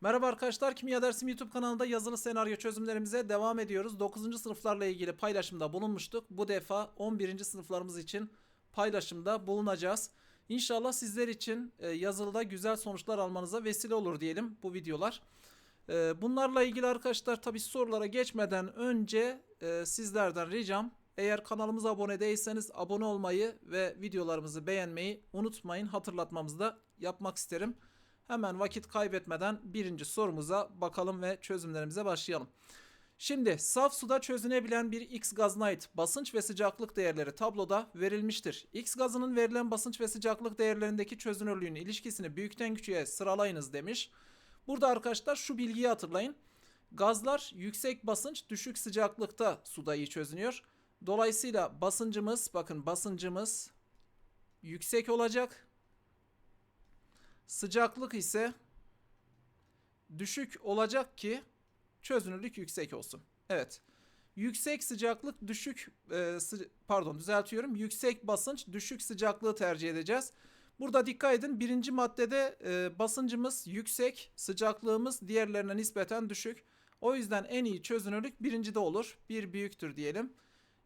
Merhaba arkadaşlar, Kimya Dersim YouTube kanalında yazılı senaryo çözümlerimize devam ediyoruz. 9. sınıflarla ilgili paylaşımda bulunmuştuk. Bu defa 11. sınıflarımız için paylaşımda bulunacağız. İnşallah sizler için e, yazılıda güzel sonuçlar almanıza vesile olur diyelim bu videolar. E, Bunlarla ilgili arkadaşlar tabi sorulara geçmeden önce e, sizlerden ricam eğer kanalımıza abone değilseniz abone olmayı ve videolarımızı beğenmeyi unutmayın. Hatırlatmamızı da yapmak isterim. Hemen vakit kaybetmeden birinci sorumuza bakalım ve çözümlerimize başlayalım. Şimdi saf suda çözünebilen bir X gazına ait basınç ve sıcaklık değerleri tabloda verilmiştir. X gazının verilen basınç ve sıcaklık değerlerindeki çözünürlüğün ilişkisini büyükten küçüğe sıralayınız demiş. Burada arkadaşlar şu bilgiyi hatırlayın. Gazlar yüksek basınç düşük sıcaklıkta suda iyi çözünüyor. Dolayısıyla basıncımız bakın basıncımız yüksek olacak. Sıcaklık ise düşük olacak ki çözünürlük yüksek olsun. Evet. Yüksek sıcaklık düşük e, sı- pardon düzeltiyorum. Yüksek basınç düşük sıcaklığı tercih edeceğiz. Burada dikkat edin birinci maddede e, basıncımız yüksek, sıcaklığımız diğerlerine nispeten düşük. O yüzden en iyi çözünürlük birincide olur. Bir büyüktür diyelim.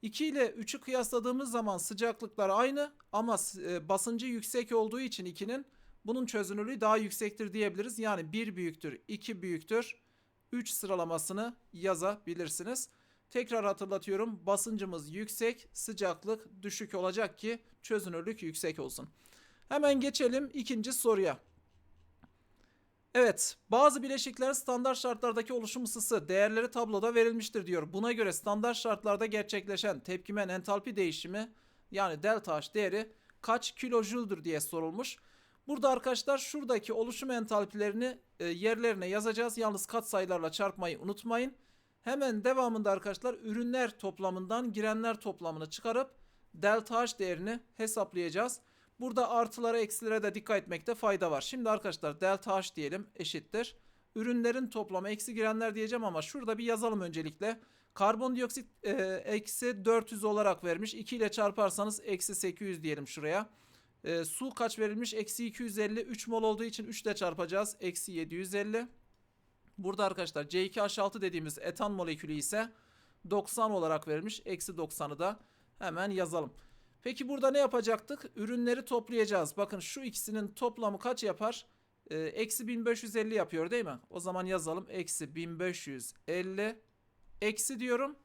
2 ile 3'ü kıyasladığımız zaman sıcaklıklar aynı ama e, basıncı yüksek olduğu için 2'nin bunun çözünürlüğü daha yüksektir diyebiliriz. Yani 1 büyüktür, 2 büyüktür, 3 sıralamasını yazabilirsiniz. Tekrar hatırlatıyorum. Basıncımız yüksek, sıcaklık düşük olacak ki çözünürlük yüksek olsun. Hemen geçelim ikinci soruya. Evet, bazı bileşiklerin standart şartlardaki oluşum ısısı değerleri tabloda verilmiştir diyor. Buna göre standart şartlarda gerçekleşen tepkimen entalpi değişimi yani delta H değeri kaç kilojüldür diye sorulmuş. Burada arkadaşlar şuradaki oluşum entalpilerini e, yerlerine yazacağız. Yalnız katsayılarla çarpmayı unutmayın. Hemen devamında arkadaşlar ürünler toplamından girenler toplamını çıkarıp delta H değerini hesaplayacağız. Burada artılara eksilere de dikkat etmekte fayda var. Şimdi arkadaşlar delta H diyelim eşittir. Ürünlerin toplamı eksi girenler diyeceğim ama şurada bir yazalım öncelikle. Karbondioksit e, eksi 400 olarak vermiş. 2 ile çarparsanız eksi 800 diyelim şuraya. E, su kaç verilmiş? Eksi 250. 3 mol olduğu için 3 ile çarpacağız. Eksi 750. Burada arkadaşlar C2H6 dediğimiz etan molekülü ise 90 olarak verilmiş. Eksi 90'ı da hemen yazalım. Peki burada ne yapacaktık? Ürünleri toplayacağız. Bakın şu ikisinin toplamı kaç yapar? Ee, Eksi 1550 yapıyor değil mi? O zaman yazalım. Eksi 1550. Eksi diyorum.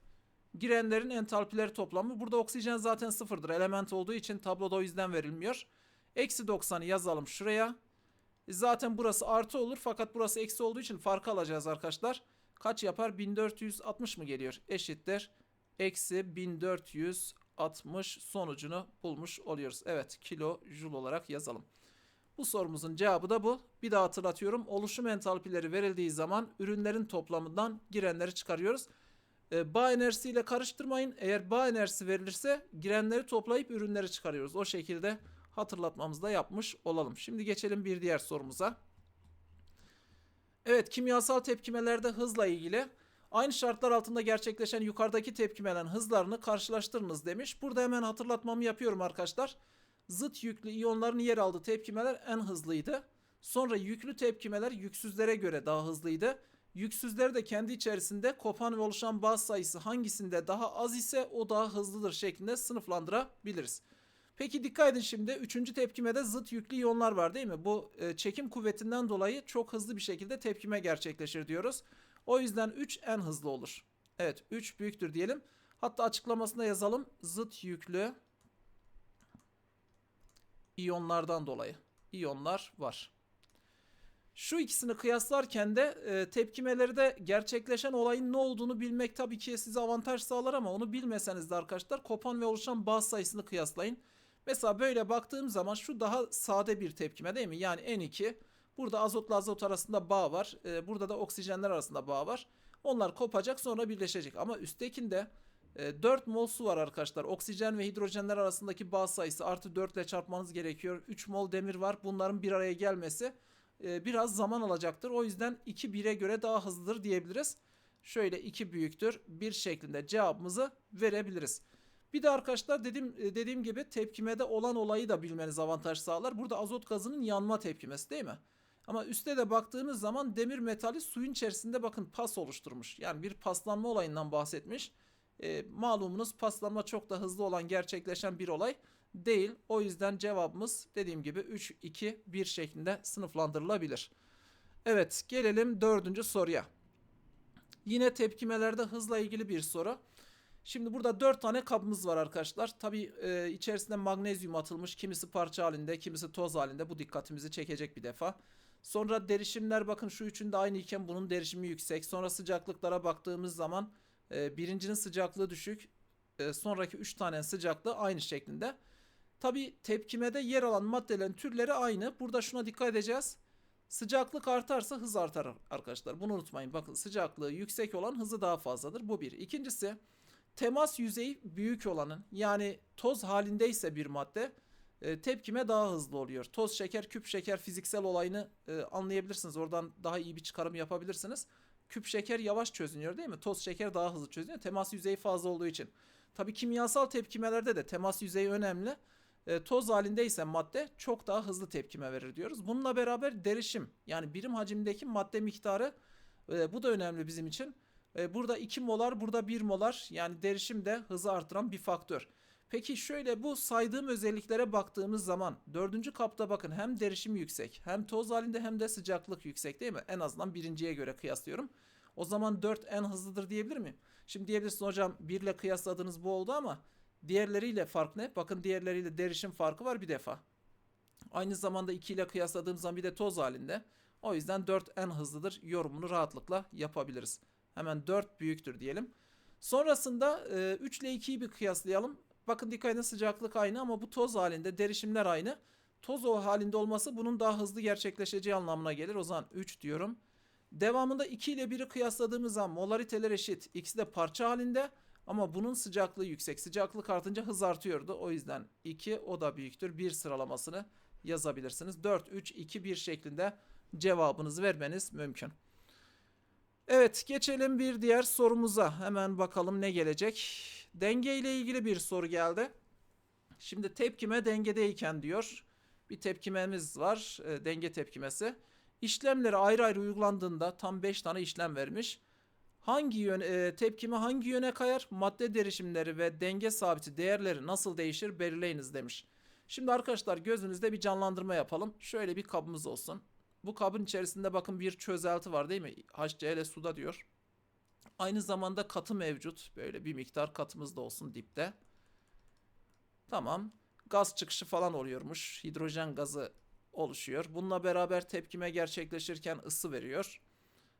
Girenlerin entalpileri toplamı. Burada oksijen zaten sıfırdır. Element olduğu için tabloda o yüzden verilmiyor. Eksi 90'ı yazalım şuraya. Zaten burası artı olur fakat burası eksi olduğu için farkı alacağız arkadaşlar. Kaç yapar? 1460 mı geliyor? Eşittir. Eksi 1460 sonucunu bulmuş oluyoruz. Evet kilo jul olarak yazalım. Bu sorumuzun cevabı da bu. Bir daha hatırlatıyorum. Oluşum entalpileri verildiği zaman ürünlerin toplamından girenleri çıkarıyoruz. E, bağ enerjisiyle karıştırmayın. Eğer bağ enerjisi verilirse girenleri toplayıp ürünleri çıkarıyoruz. O şekilde hatırlatmamızı da yapmış olalım. Şimdi geçelim bir diğer sorumuza. Evet kimyasal tepkimelerde hızla ilgili aynı şartlar altında gerçekleşen yukarıdaki tepkimelerin hızlarını karşılaştırınız demiş. Burada hemen hatırlatmamı yapıyorum arkadaşlar. Zıt yüklü iyonların yer aldığı tepkimeler en hızlıydı. Sonra yüklü tepkimeler yüksüzlere göre daha hızlıydı. Yüksüzleri de kendi içerisinde kopan ve oluşan baz sayısı hangisinde daha az ise o daha hızlıdır şeklinde sınıflandırabiliriz. Peki dikkat edin şimdi. Üçüncü tepkimede zıt yüklü iyonlar var değil mi? Bu e, çekim kuvvetinden dolayı çok hızlı bir şekilde tepkime gerçekleşir diyoruz. O yüzden 3 en hızlı olur. Evet 3 büyüktür diyelim. Hatta açıklamasında yazalım. Zıt yüklü iyonlardan dolayı. İyonlar var. Şu ikisini kıyaslarken de e, tepkimeleri de gerçekleşen olayın ne olduğunu bilmek tabii ki size avantaj sağlar ama onu bilmeseniz de arkadaşlar kopan ve oluşan baz sayısını kıyaslayın. Mesela böyle baktığım zaman şu daha sade bir tepkime değil mi? Yani N2 burada azotla azot arasında bağ var. E, burada da oksijenler arasında bağ var. Onlar kopacak sonra birleşecek. Ama üsttekinde e, 4 mol su var arkadaşlar. Oksijen ve hidrojenler arasındaki bağ sayısı artı 4 ile çarpmanız gerekiyor. 3 mol demir var. Bunların bir araya gelmesi e, biraz zaman alacaktır. O yüzden 2 1'e göre daha hızlıdır diyebiliriz. Şöyle 2 büyüktür 1 şeklinde cevabımızı verebiliriz. Bir de arkadaşlar dediğim e, dediğim gibi tepkimede olan olayı da bilmeniz avantaj sağlar. Burada azot gazının yanma tepkimesi değil mi? Ama üstte de baktığınız zaman demir metali suyun içerisinde bakın pas oluşturmuş. Yani bir paslanma olayından bahsetmiş. E, malumunuz paslanma çok da hızlı olan gerçekleşen bir olay değil. O yüzden cevabımız dediğim gibi 3, 2, 1 şeklinde sınıflandırılabilir. Evet gelelim dördüncü soruya. Yine tepkimelerde hızla ilgili bir soru. Şimdi burada 4 tane kabımız var arkadaşlar. Tabi e, içerisinde magnezyum atılmış. Kimisi parça halinde, kimisi toz halinde. Bu dikkatimizi çekecek bir defa. Sonra derişimler bakın şu üçünde aynı iken bunun derişimi yüksek. Sonra sıcaklıklara baktığımız zaman e, birincinin sıcaklığı düşük. E, sonraki 3 tane sıcaklığı aynı şeklinde. Tabi tepkimede yer alan maddelerin türleri aynı. Burada şuna dikkat edeceğiz. Sıcaklık artarsa hız artar arkadaşlar. Bunu unutmayın. Bakın sıcaklığı yüksek olan hızı daha fazladır. Bu bir. İkincisi temas yüzeyi büyük olanın yani toz halindeyse bir madde e, tepkime daha hızlı oluyor. Toz şeker, küp şeker fiziksel olayını e, anlayabilirsiniz. Oradan daha iyi bir çıkarım yapabilirsiniz. Küp şeker yavaş çözünüyor değil mi? Toz şeker daha hızlı çözünüyor. Temas yüzeyi fazla olduğu için. Tabii kimyasal tepkimelerde de temas yüzeyi önemli. E, toz halindeyse madde çok daha hızlı tepkime verir diyoruz. Bununla beraber derişim yani birim hacimdeki madde miktarı e, bu da önemli bizim için. E, burada 2 molar burada 1 molar yani derişim de hızı artıran bir faktör. Peki şöyle bu saydığım özelliklere baktığımız zaman dördüncü kapta bakın hem derişim yüksek hem toz halinde hem de sıcaklık yüksek değil mi? En azından birinciye göre kıyaslıyorum. O zaman 4 en hızlıdır diyebilir miyim? Şimdi diyebilirsiniz hocam 1 ile kıyasladığınız bu oldu ama diğerleriyle fark ne? Bakın diğerleriyle derişim farkı var bir defa. Aynı zamanda 2 ile kıyasladığım zaman bir de toz halinde. O yüzden 4 en hızlıdır yorumunu rahatlıkla yapabiliriz. Hemen 4 büyüktür diyelim. Sonrasında 3 ile 2'yi bir kıyaslayalım. Bakın dikkat edin sıcaklık aynı ama bu toz halinde derişimler aynı. Toz o halinde olması bunun daha hızlı gerçekleşeceği anlamına gelir. O zaman 3 diyorum. Devamında 2 ile 1'i kıyasladığımız zaman molariteler eşit. İkisi de parça halinde ama bunun sıcaklığı yüksek. Sıcaklık artınca hız artıyordu. O yüzden 2 o da büyüktür. 1 sıralamasını yazabilirsiniz. 4, 3, 2, 1 şeklinde cevabınızı vermeniz mümkün. Evet geçelim bir diğer sorumuza. Hemen bakalım ne gelecek. Denge ile ilgili bir soru geldi. Şimdi tepkime dengedeyken diyor. Bir tepkimemiz var. E, denge tepkimesi. İşlemleri ayrı ayrı uygulandığında tam 5 tane işlem vermiş. Hangi yön, e, tepkime hangi yöne kayar? Madde derişimleri ve denge sabiti değerleri nasıl değişir belirleyiniz demiş. Şimdi arkadaşlar gözünüzde bir canlandırma yapalım. Şöyle bir kabımız olsun. Bu kabın içerisinde bakın bir çözelti var değil mi? HCl suda diyor. Aynı zamanda katı mevcut. Böyle bir miktar katımız da olsun dipte. Tamam. Gaz çıkışı falan oluyormuş. Hidrojen gazı oluşuyor. Bununla beraber tepkime gerçekleşirken ısı veriyor.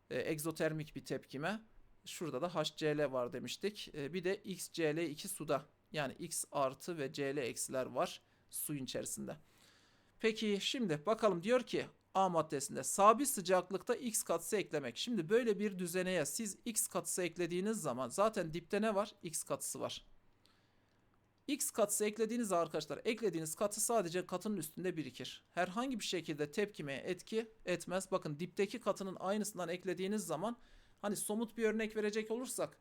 E, egzotermik bir tepkime. Şurada da HCl var demiştik. E, bir de XCl2 suda. Yani X artı ve Cl eksiler var suyun içerisinde. Peki şimdi bakalım diyor ki A maddesinde sabit sıcaklıkta X katısı eklemek. Şimdi böyle bir düzeneye siz X katısı eklediğiniz zaman zaten dipte ne var? X katısı var. X katısı eklediğiniz arkadaşlar eklediğiniz katı sadece katının üstünde birikir. Herhangi bir şekilde tepkimeye etki etmez. Bakın dipteki katının aynısından eklediğiniz zaman hani somut bir örnek verecek olursak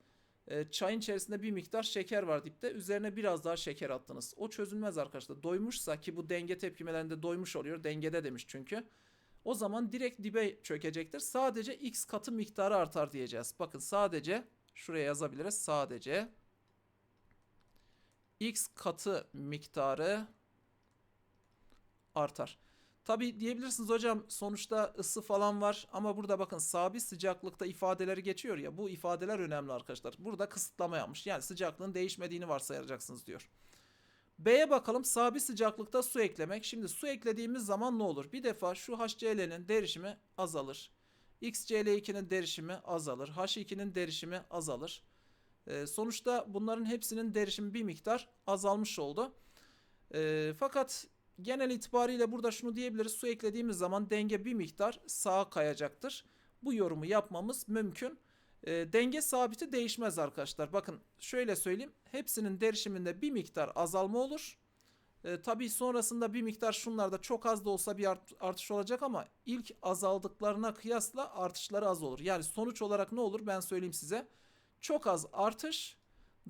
e, çayın içerisinde bir miktar şeker var dipte. Üzerine biraz daha şeker attınız. O çözülmez arkadaşlar. Doymuşsa ki bu denge tepkimelerinde doymuş oluyor. Dengede demiş çünkü. O zaman direkt dibe çökecektir. Sadece x katı miktarı artar diyeceğiz. Bakın sadece şuraya yazabiliriz. Sadece x katı miktarı artar. Tabi diyebilirsiniz hocam sonuçta ısı falan var ama burada bakın sabit sıcaklıkta ifadeleri geçiyor ya bu ifadeler önemli arkadaşlar. Burada kısıtlama yapmış yani sıcaklığın değişmediğini varsayacaksınız diyor. B'ye bakalım sabit sıcaklıkta su eklemek. Şimdi su eklediğimiz zaman ne olur? Bir defa şu HCl'nin derişimi azalır. XCl2'nin derişimi azalır. H2'nin derişimi azalır. Ee, sonuçta bunların hepsinin derişimi bir miktar azalmış oldu. Ee, fakat genel itibariyle burada şunu diyebiliriz. Su eklediğimiz zaman denge bir miktar sağa kayacaktır. Bu yorumu yapmamız mümkün. E, denge sabiti değişmez arkadaşlar. Bakın şöyle söyleyeyim. Hepsinin derişiminde bir miktar azalma olur. E, tabii sonrasında bir miktar şunlarda çok az da olsa bir art, artış olacak ama ilk azaldıklarına kıyasla artışları az olur. Yani sonuç olarak ne olur ben söyleyeyim size. Çok az artış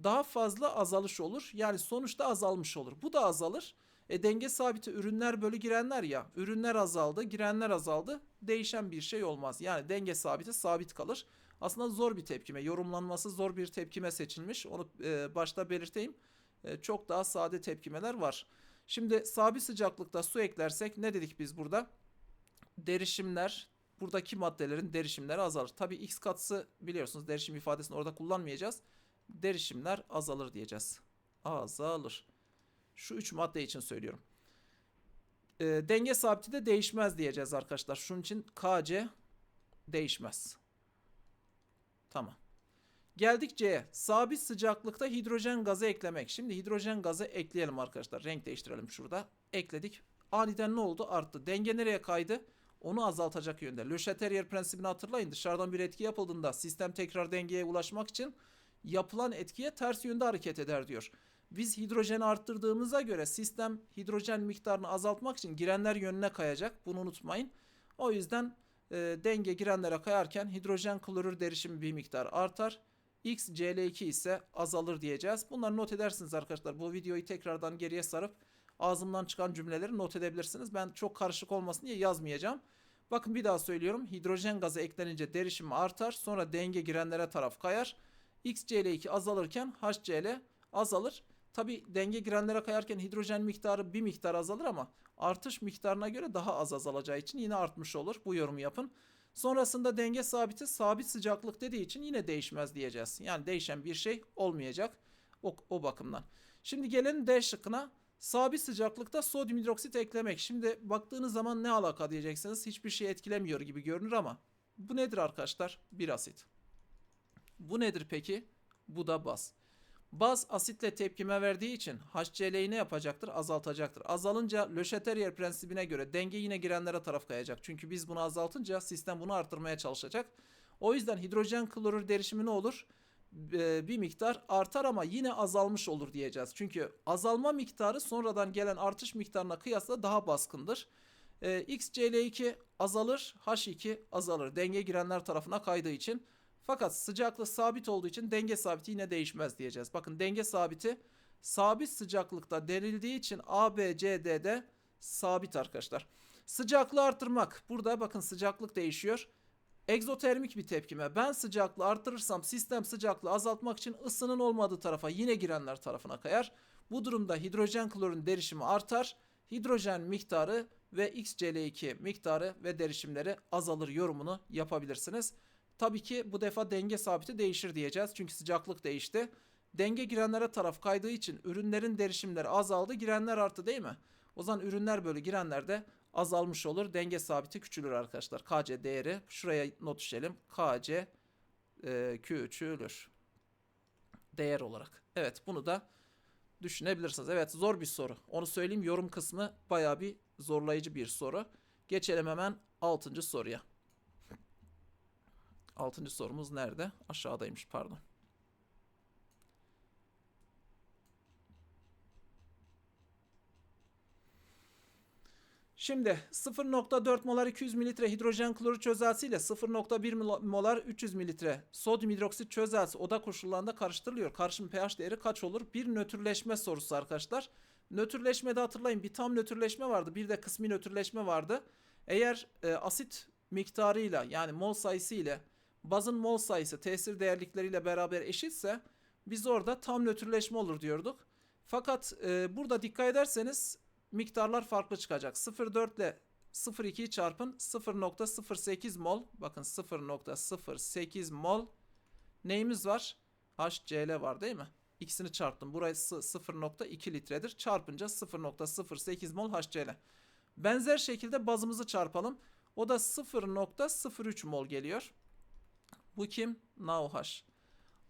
daha fazla azalış olur. Yani sonuçta azalmış olur. Bu da azalır. E denge sabiti ürünler bölü girenler ya. Ürünler azaldı, girenler azaldı. Değişen bir şey olmaz. Yani denge sabiti sabit kalır. Aslında zor bir tepkime, yorumlanması zor bir tepkime seçilmiş. Onu e, başta belirteyim. E, çok daha sade tepkimeler var. Şimdi sabit sıcaklıkta su eklersek ne dedik biz burada? Derişimler, buradaki maddelerin derişimleri azalır. Tabii x katısı biliyorsunuz derişim ifadesini orada kullanmayacağız. Derişimler azalır diyeceğiz. Azalır. Şu üç madde için söylüyorum. E, denge sabiti de değişmez diyeceğiz arkadaşlar. Şunun için KC değişmez. Tamam. Geldik C'ye. Sabit sıcaklıkta hidrojen gazı eklemek. Şimdi hidrojen gazı ekleyelim arkadaşlar. Renk değiştirelim şurada. Ekledik. Aniden ne oldu? Arttı. Denge nereye kaydı? Onu azaltacak yönde. Le Chatelier prensibini hatırlayın. Dışarıdan bir etki yapıldığında sistem tekrar dengeye ulaşmak için yapılan etkiye ters yönde hareket eder diyor. Biz hidrojeni arttırdığımıza göre sistem hidrojen miktarını azaltmak için girenler yönüne kayacak. Bunu unutmayın. O yüzden e, denge girenlere kayarken hidrojen klorür derişimi bir miktar artar. X Cl2 ise azalır diyeceğiz. Bunları not edersiniz arkadaşlar. Bu videoyu tekrardan geriye sarıp ağzımdan çıkan cümleleri not edebilirsiniz. Ben çok karışık olmasın diye yazmayacağım. Bakın bir daha söylüyorum. Hidrojen gazı eklenince derişimi artar. Sonra denge girenlere taraf kayar. XCl2 azalırken HCl azalır. Tabi denge girenlere kayarken hidrojen miktarı bir miktar azalır ama artış miktarına göre daha az azalacağı için yine artmış olur. Bu yorumu yapın. Sonrasında denge sabiti sabit sıcaklık dediği için yine değişmez diyeceğiz. Yani değişen bir şey olmayacak o, o bakımdan. Şimdi gelelim D şıkkına. Sabit sıcaklıkta sodyum hidroksit eklemek. Şimdi baktığınız zaman ne alaka diyeceksiniz. Hiçbir şey etkilemiyor gibi görünür ama bu nedir arkadaşlar? Bir asit. Bu nedir peki? Bu da baz. Baz asitle tepkime verdiği için HCl'yi ne yapacaktır? Azaltacaktır. Azalınca Le Chatelier prensibine göre denge yine girenlere taraf kayacak. Çünkü biz bunu azaltınca sistem bunu arttırmaya çalışacak. O yüzden hidrojen klorür derişimi ne olur? Ee, bir miktar artar ama yine azalmış olur diyeceğiz. Çünkü azalma miktarı sonradan gelen artış miktarına kıyasla daha baskındır. Ee, XCl2 azalır, H2 azalır. Denge girenler tarafına kaydığı için. Fakat sıcaklık sabit olduğu için denge sabiti yine değişmez diyeceğiz. Bakın denge sabiti sabit sıcaklıkta denildiği için A, B, C, D'de sabit arkadaşlar. Sıcaklığı artırmak. Burada bakın sıcaklık değişiyor. Egzotermik bir tepkime. Ben sıcaklığı artırırsam sistem sıcaklığı azaltmak için ısının olmadığı tarafa yine girenler tarafına kayar. Bu durumda hidrojen klorun derişimi artar. Hidrojen miktarı ve XCl2 miktarı ve derişimleri azalır yorumunu yapabilirsiniz. Tabii ki bu defa denge sabiti değişir diyeceğiz. Çünkü sıcaklık değişti. Denge girenlere taraf kaydığı için ürünlerin derişimleri azaldı. Girenler arttı değil mi? O zaman ürünler bölü girenler de azalmış olur. Denge sabiti küçülür arkadaşlar. KC değeri şuraya not düşelim. KC e, küçülür. Değer olarak. Evet bunu da düşünebilirsiniz. Evet zor bir soru. Onu söyleyeyim yorum kısmı baya bir zorlayıcı bir soru. Geçelim hemen 6. soruya. Altıncı sorumuz nerede? Aşağıdaymış pardon. Şimdi 0.4 molar 200 mililitre hidrojen klorür çözelti ile 0.1 molar 300 mililitre sodyum hidroksit çözelti oda koşullarında karıştırılıyor. Karışım pH değeri kaç olur? Bir nötrleşme sorusu arkadaşlar. Nötrleşmede hatırlayın bir tam nötrleşme vardı bir de kısmi nötrleşme vardı. Eğer e, asit miktarıyla yani mol sayısı ile bazın mol sayısı tesir değerlikleriyle beraber eşitse biz orada tam nötrleşme olur diyorduk. Fakat e, burada dikkat ederseniz miktarlar farklı çıkacak. 0.4 ile 0.2'yi çarpın 0.08 mol. Bakın 0.08 mol neyimiz var? HCl var değil mi? İkisini çarptım. Burası 0.2 litredir. Çarpınca 0.08 mol HCl. Benzer şekilde bazımızı çarpalım. O da 0.03 mol geliyor. Bu kim? NaOH.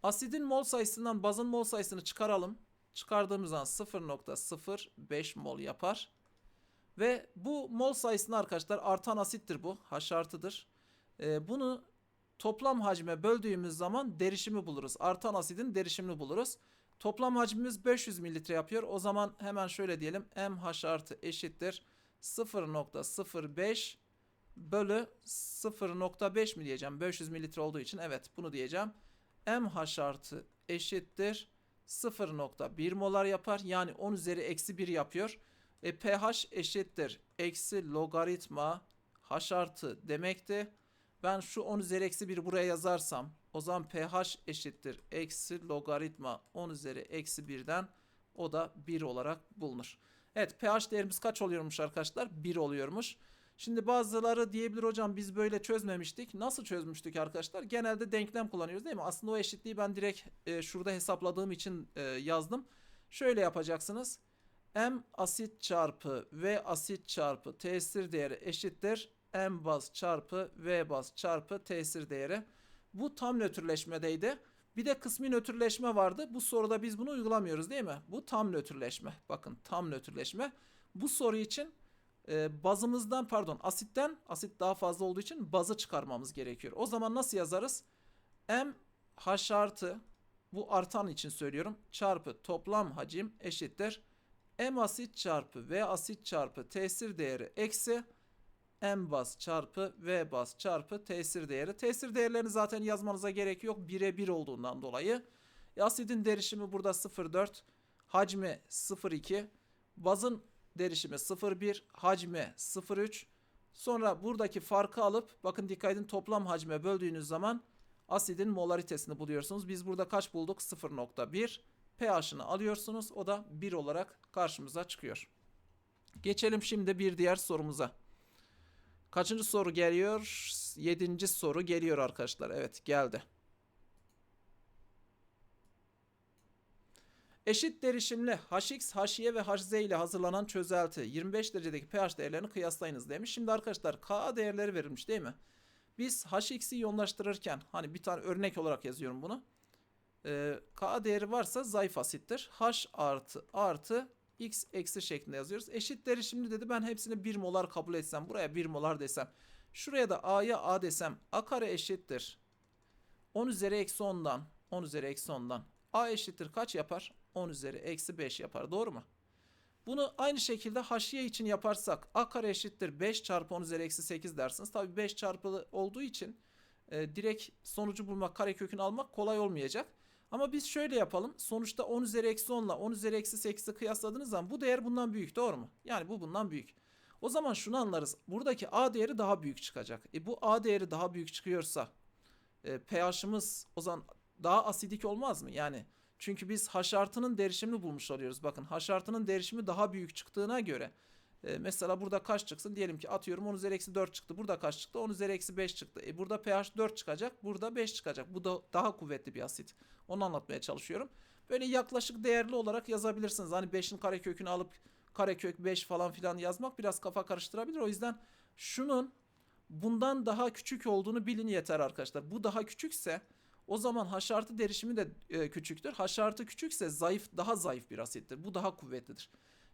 Asidin mol sayısından bazın mol sayısını çıkaralım. Çıkardığımız zaman 0.05 mol yapar. Ve bu mol sayısını arkadaşlar artan asittir bu. H artıdır. Ee, bunu toplam hacme böldüğümüz zaman derişimi buluruz. Artan asidin derişimini buluruz. Toplam hacmimiz 500 mililitre yapıyor. O zaman hemen şöyle diyelim. MH artı eşittir 0.05 bölü 0.5 mi diyeceğim? 500 mililitre olduğu için evet bunu diyeceğim. MH artı eşittir 0.1 molar yapar. Yani 10 üzeri eksi 1 yapıyor. E, pH eşittir eksi logaritma h artı demekti. Ben şu 10 üzeri eksi 1 buraya yazarsam o zaman pH eşittir eksi logaritma 10 üzeri eksi 1'den o da 1 olarak bulunur. Evet pH değerimiz kaç oluyormuş arkadaşlar? 1 oluyormuş. Şimdi bazıları diyebilir hocam biz böyle çözmemiştik. Nasıl çözmüştük arkadaşlar? Genelde denklem kullanıyoruz değil mi? Aslında o eşitliği ben direkt e, şurada hesapladığım için e, yazdım. Şöyle yapacaksınız. M asit çarpı V asit çarpı tesir değeri eşittir. M baz çarpı V baz çarpı tesir değeri. Bu tam nötrleşmedeydi. Bir de kısmi nötrleşme vardı. Bu soruda biz bunu uygulamıyoruz değil mi? Bu tam nötrleşme. Bakın tam nötrleşme. Bu soru için e, bazımızdan pardon asitten asit daha fazla olduğu için bazı çıkarmamız gerekiyor. O zaman nasıl yazarız? M H artı bu artan için söylüyorum çarpı toplam hacim eşittir. M asit çarpı V asit çarpı tesir değeri eksi M baz çarpı V baz çarpı tesir değeri. Tesir değerlerini zaten yazmanıza gerek yok. 1'e 1 olduğundan dolayı. E, asidin derişimi burada 0,4. Hacmi 0,2. Bazın derişimi 0,1. Hacmi 0,3. Sonra buradaki farkı alıp bakın dikkat toplam hacme böldüğünüz zaman asidin molaritesini buluyorsunuz. Biz burada kaç bulduk? 0,1. pH'ını alıyorsunuz. O da 1 olarak karşımıza çıkıyor. Geçelim şimdi bir diğer sorumuza. Kaçıncı soru geliyor? Yedinci soru geliyor arkadaşlar. Evet geldi. Eşit derişimli HX, HY ve HZ ile hazırlanan çözelti 25 derecedeki pH değerlerini kıyaslayınız demiş. Şimdi arkadaşlar Ka değerleri verilmiş değil mi? Biz HX'i iyonlaştırırken hani bir tane örnek olarak yazıyorum bunu. Ee, Ka değeri varsa zayıf asittir. H artı artı X eksi şeklinde yazıyoruz. Eşit derişimli dedi ben hepsini 1 molar kabul etsem. Buraya 1 molar desem. Şuraya da A'ya A desem. A kare eşittir. 10 üzeri eksi 10'dan. 10 üzeri eksi 10'dan. A eşittir kaç yapar? 10 üzeri eksi 5 yapar. Doğru mu? Bunu aynı şekilde haşiye için yaparsak a kare eşittir 5 çarpı 10 üzeri eksi 8 dersiniz. Tabi 5 çarpılı olduğu için e, direkt sonucu bulmak kare kökünü almak kolay olmayacak. Ama biz şöyle yapalım. Sonuçta 10 üzeri eksi 10 ile 10 üzeri eksi 8'i kıyasladığınız zaman bu değer bundan büyük doğru mu? Yani bu bundan büyük. O zaman şunu anlarız. Buradaki a değeri daha büyük çıkacak. E bu a değeri daha büyük çıkıyorsa e, pH'ımız o zaman daha asidik olmaz mı? Yani çünkü biz H artının derişimini bulmuş oluyoruz. Bakın H artının derişimi daha büyük çıktığına göre e, mesela burada kaç çıksın? Diyelim ki atıyorum 10 üzeri eksi 4 çıktı. Burada kaç çıktı? 10 üzeri eksi 5 çıktı. E, burada pH 4 çıkacak. Burada 5 çıkacak. Bu da daha kuvvetli bir asit. Onu anlatmaya çalışıyorum. Böyle yaklaşık değerli olarak yazabilirsiniz. Hani 5'in karekökünü alıp karekök 5 falan filan yazmak biraz kafa karıştırabilir. O yüzden şunun bundan daha küçük olduğunu bilin yeter arkadaşlar. Bu daha küçükse o zaman H artı derişimi de e, küçüktür. H artı küçükse zayıf daha zayıf bir asittir. Bu daha kuvvetlidir.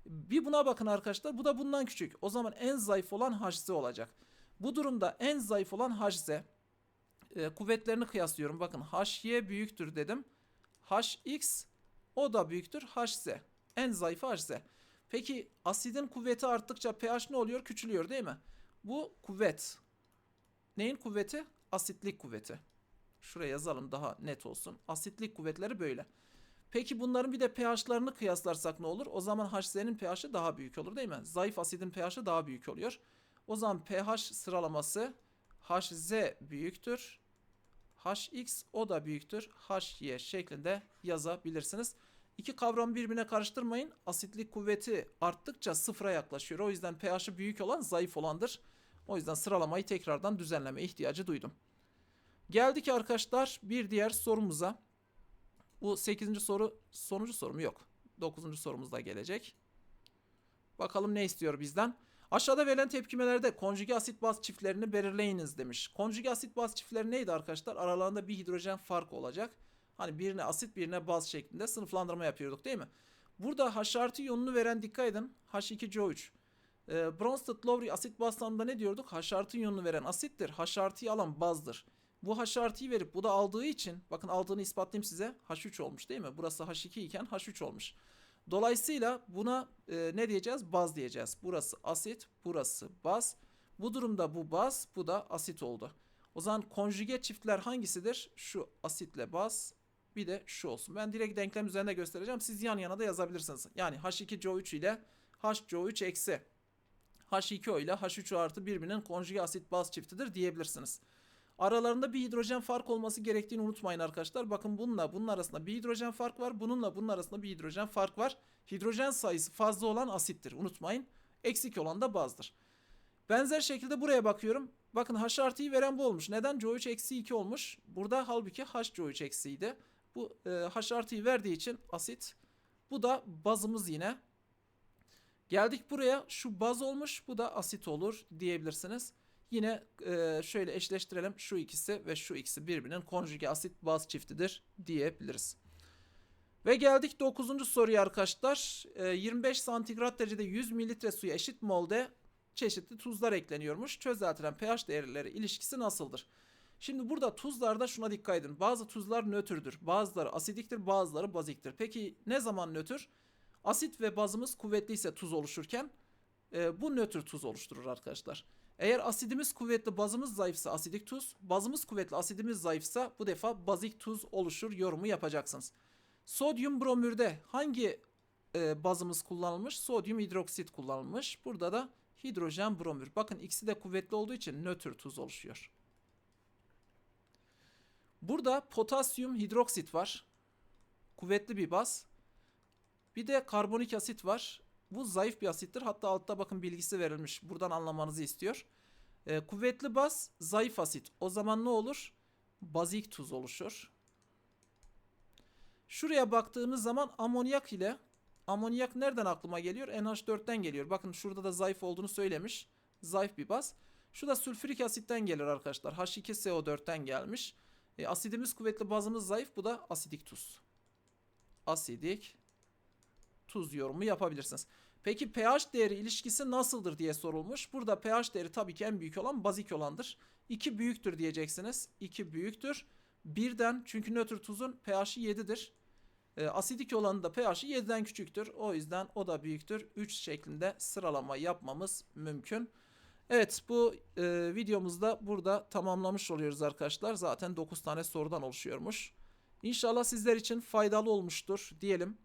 Bir buna bakın arkadaşlar. Bu da bundan küçük. O zaman en zayıf olan HZ olacak. Bu durumda en zayıf olan HZ e, kuvvetlerini kıyaslıyorum. Bakın HY büyüktür dedim. HX o da büyüktür HZ. En zayıfı HZ. Peki asidin kuvveti arttıkça pH ne oluyor? Küçülüyor değil mi? Bu kuvvet. Neyin kuvveti? Asitlik kuvveti. Şuraya yazalım daha net olsun. Asitlik kuvvetleri böyle. Peki bunların bir de pH'larını kıyaslarsak ne olur? O zaman HZ'nin pH'i daha büyük olur değil mi? Zayıf asidin pH'i daha büyük oluyor. O zaman pH sıralaması HZ büyüktür. HX o da büyüktür. HY şeklinde yazabilirsiniz. İki kavramı birbirine karıştırmayın. Asitlik kuvveti arttıkça sıfıra yaklaşıyor. O yüzden pH'i büyük olan zayıf olandır. O yüzden sıralamayı tekrardan düzenleme ihtiyacı duydum. Geldik arkadaşlar bir diğer sorumuza. Bu 8. soru sonuncu sorum yok. 9. sorumuz da gelecek. Bakalım ne istiyor bizden? Aşağıda verilen tepkimelerde konjüge asit baz çiftlerini belirleyiniz demiş. Konjüge asit baz çiftleri neydi arkadaşlar? Aralarında bir hidrojen farkı olacak. Hani birine asit birine baz şeklinde sınıflandırma yapıyorduk değil mi? Burada H artı iyonunu veren dikkat edin. H2CO3. E, Bronsted Lowry asit bazlarında ne diyorduk? H artı iyonunu veren asittir. H artıyı alan bazdır. Bu H artıyı verip bu da aldığı için bakın aldığını ispatlayayım size. H3 olmuş değil mi? Burası H2 iken H3 olmuş. Dolayısıyla buna e, ne diyeceğiz? Baz diyeceğiz. Burası asit, burası baz. Bu durumda bu baz, bu da asit oldu. O zaman konjüge çiftler hangisidir? Şu asitle baz, bir de şu olsun. Ben direkt denklem üzerinde göstereceğim. Siz yan yana da yazabilirsiniz. Yani H2CO3 ile HCO3 eksi H2O ile H3O artı birbirinin konjüge asit baz çiftidir diyebilirsiniz. Aralarında bir hidrojen fark olması gerektiğini unutmayın arkadaşlar. Bakın bununla bunun arasında bir hidrojen fark var. Bununla bunun arasında bir hidrojen fark var. Hidrojen sayısı fazla olan asittir. Unutmayın. Eksik olan da bazdır. Benzer şekilde buraya bakıyorum. Bakın H artıyı veren bu olmuş. Neden? CO3 eksi 2 olmuş. Burada halbuki HCO3 eksiydi. Bu e, H artıyı verdiği için asit. Bu da bazımız yine. Geldik buraya. Şu baz olmuş. Bu da asit olur diyebilirsiniz. Yine e, şöyle eşleştirelim. Şu ikisi ve şu ikisi birbirinin konjüge asit baz çiftidir diyebiliriz. Ve geldik 9. soruya arkadaşlar. E, 25 santigrat derecede 100 mililitre suya eşit molde çeşitli tuzlar ekleniyormuş. Çözeltilen pH değerleri ilişkisi nasıldır? Şimdi burada tuzlarda şuna dikkat edin. Bazı tuzlar nötrdür. Bazıları asidiktir, bazıları baziktir. Peki ne zaman nötr? Asit ve bazımız kuvvetliyse tuz oluşurken e, bu nötr tuz oluşturur arkadaşlar. Eğer asidimiz kuvvetli, bazımız zayıfsa asidik tuz, bazımız kuvvetli, asidimiz zayıfsa bu defa bazik tuz oluşur yorumu yapacaksınız. Sodyum bromürde hangi e, bazımız kullanılmış? Sodyum hidroksit kullanılmış. Burada da hidrojen bromür. Bakın ikisi de kuvvetli olduğu için nötr tuz oluşuyor. Burada potasyum hidroksit var. Kuvvetli bir baz. Bir de karbonik asit var. Bu zayıf bir asittir. Hatta altta bakın bilgisi verilmiş. Buradan anlamanızı istiyor. Ee, kuvvetli baz zayıf asit. O zaman ne olur? Bazik tuz oluşur. Şuraya baktığımız zaman amonyak ile amonyak nereden aklıma geliyor? NH4'ten geliyor. Bakın şurada da zayıf olduğunu söylemiş. Zayıf bir baz. Şu da sülfürik asitten gelir arkadaşlar. H2SO4'ten gelmiş. E, asidimiz kuvvetli bazımız zayıf. Bu da asidik tuz. Asidik tuz yorumu yapabilirsiniz. Peki pH değeri ilişkisi nasıldır diye sorulmuş. Burada pH değeri tabii ki en büyük olan bazik olandır. 2 büyüktür diyeceksiniz. 2 büyüktür. Birden çünkü nötr tuzun pH'i 7'dir. E, asidik olanın da pH'i 7'den küçüktür. O yüzden o da büyüktür. 3 şeklinde sıralama yapmamız mümkün. Evet bu e, videomuzda burada tamamlamış oluyoruz arkadaşlar. Zaten 9 tane sorudan oluşuyormuş. İnşallah sizler için faydalı olmuştur diyelim.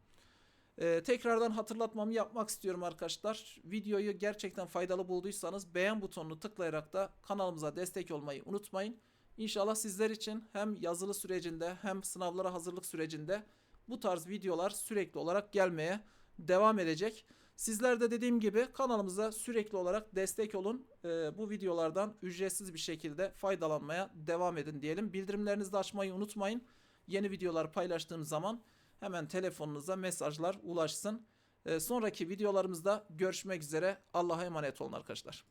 Ee, tekrardan hatırlatmamı yapmak istiyorum arkadaşlar. Videoyu gerçekten faydalı bulduysanız beğen butonunu tıklayarak da kanalımıza destek olmayı unutmayın. İnşallah sizler için hem yazılı sürecinde hem sınavlara hazırlık sürecinde bu tarz videolar sürekli olarak gelmeye devam edecek. Sizler de dediğim gibi kanalımıza sürekli olarak destek olun. Ee, bu videolardan ücretsiz bir şekilde faydalanmaya devam edin diyelim. Bildirimlerinizi de açmayı unutmayın. Yeni videolar paylaştığım zaman hemen telefonunuza mesajlar ulaşsın. Ee, sonraki videolarımızda görüşmek üzere. Allah'a emanet olun arkadaşlar.